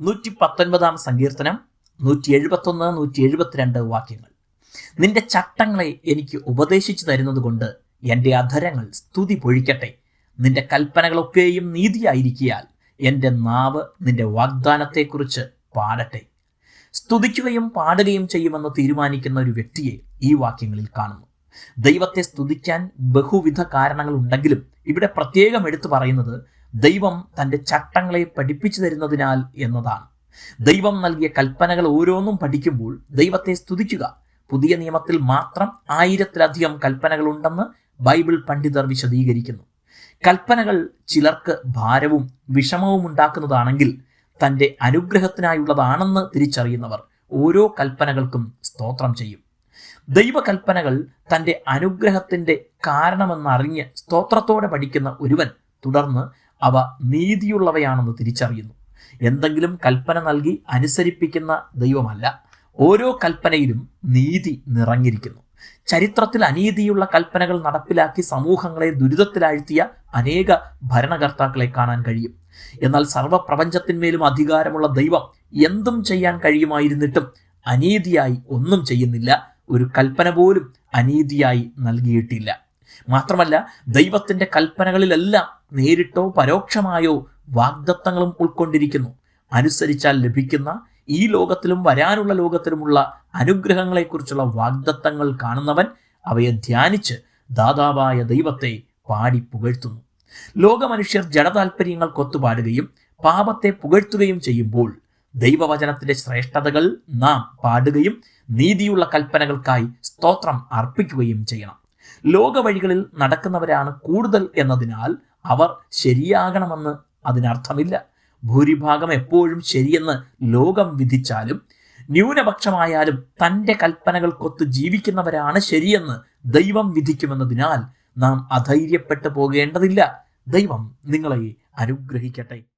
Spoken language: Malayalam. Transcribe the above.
നൂറ്റി പത്തൊൻപതാം സങ്കീർത്തനം നൂറ്റി എഴുപത്തൊന്ന് നൂറ്റി എഴുപത്തിരണ്ട് വാക്യങ്ങൾ. നിന്റെ ചട്ടങ്ങളെ എനിക്ക് ഉപദേശിച്ചു തരുന്നത് കൊണ്ട് എന്റെ അധരങ്ങൾ സ്തുതി പൊഴിക്കട്ടെ. നിന്റെ കൽപ്പനകളൊക്കെയും നീതിയായിരിക്കിയാൽ എന്റെ നാവ് നിന്റെ വാഗ്ദാനത്തെക്കുറിച്ച് പാടട്ടെ. സ്തുതിക്കുകയും പാടുകയും ചെയ്യുമെന്ന് തീരുമാനിക്കുന്ന ഒരു വ്യക്തിയെ ഈ വാക്യങ്ങളിൽ കാണുന്നു. ദൈവത്തെ സ്തുതിക്കാൻ ബഹുവിധ കാരണങ്ങൾ ഉണ്ടെങ്കിലും ഇവിടെ പ്രത്യേകം എടുത്തു പറയുന്നത് ദൈവം തന്റെ ചട്ടങ്ങളെ പഠിപ്പിച്ചു തരുന്നതിനാൽ എന്നതാണ്. ദൈവം നൽകിയ കൽപ്പനകൾ ഓരോന്നും പഠിക്കുമ്പോൾ ദൈവത്തെ സ്തുതിക്കുക. പുതിയ നിയമത്തിൽ മാത്രം ആയിരത്തിലധികം കൽപ്പനകൾ ഉണ്ടെന്ന് ബൈബിൾ പണ്ഡിതർ വിശദീകരിക്കുന്നു. കൽപ്പനകൾ ചിലർക്ക് ഭാരവും വിഷമവും ഉണ്ടാക്കുന്നതാണെങ്കിൽ തന്റെ അനുഗ്രഹത്തിനായുള്ളതാണെന്ന് തിരിച്ചറിയുന്നവർ ഓരോ കൽപ്പനകൾക്കും സ്തോത്രം ചെയ്യും. ദൈവകൽപ്പനകൾ തന്റെ അനുഗ്രഹത്തിന്റെ കാരണമെന്നറിഞ്ഞ് സ്തോത്രത്തോടെ പഠിക്കുന്ന ഒരുവൻ തുടർന്ന് അവ നീതിയുള്ളവയാണെന്ന് തിരിച്ചറിയുന്നു. എന്തെങ്കിലും കൽപ്പന നൽകി അനുസരിപ്പിക്കുന്ന ദൈവമല്ല ഓരോ കൽപ്പനയിലും നീതി നിറഞ്ഞിരിക്കുന്നു. ചരിത്രത്തിൽ അനീതിയുള്ള കൽപ്പനകൾ നടപ്പിലാക്കി സമൂഹങ്ങളെ ദുരിതത്തിലാഴ്ത്തിയ അനേക ഭരണകർത്താക്കളെ കാണാൻ കഴിയും. എന്നാൽ സർവപ്രപഞ്ചത്തിന്മേലും അധികാരമുള്ള ദൈവം എന്തും ചെയ്യാൻ കഴിയുമായിരുന്നിട്ടും അനീതിയായി ഒന്നും ചെയ്യുന്നില്ല. ഒരു കൽപ്പന പോലും അനീതിയായി നൽകിയിട്ടില്ല. മാത്രമല്ല ദൈവത്തിന്റെ കൽപ്പനകളിലെല്ലാം നേരിട്ടോ പരോക്ഷമായോ വാഗ്ദത്തങ്ങളും ഉൾക്കൊണ്ടിരിക്കുന്നു. അനുസരിച്ചാൽ ലഭിക്കുന്ന ഈ ലോകത്തിലും വരാനുള്ള ലോകത്തിലുമുള്ള അനുഗ്രഹങ്ങളെക്കുറിച്ചുള്ള വാഗ്ദത്തങ്ങൾ കാണുന്നവൻ അവയെ ധ്യാനിച്ച് ദാതാവായ ദൈവത്തെ പാടി പുകഴ്ത്തുന്നു. ലോകമനുഷ്യർ ജഡതാൽപര്യങ്ങൾ കൊത്തുപാടുകയും പാപത്തെ പുകഴ്ത്തുകയും ചെയ്യുമ്പോൾ ദൈവവചനത്തിന്റെ ശ്രേഷ്ഠതകൾ നാം പാടുകയും നീതിയുള്ള കൽപ്പനകൾക്കായി സ്തോത്രം അർപ്പിക്കുകയും ചെയ്യണം. ലോക വഴികളിൽ നടക്കുന്നവരാണ് കൂടുതൽ എന്നതിനാൽ അവർ ശരിയാകണമെന്ന് അതിനർത്ഥമില്ല. ഭൂരിഭാഗം എപ്പോഴും ശരിയെന്ന് ലോകം വിധിച്ചാലും ന്യൂനപക്ഷമായാലും തന്റെ കൽപ്പനകൾക്കൊത്ത് ജീവിക്കുന്നവരാണ് ശരിയെന്ന് ദൈവം വിധിക്കുമെന്നതിനാൽ നാം അധൈര്യപ്പെട്ടു പോകേണ്ടതില്ല. ദൈവം നിങ്ങളെ അനുഗ്രഹിക്കട്ടെ.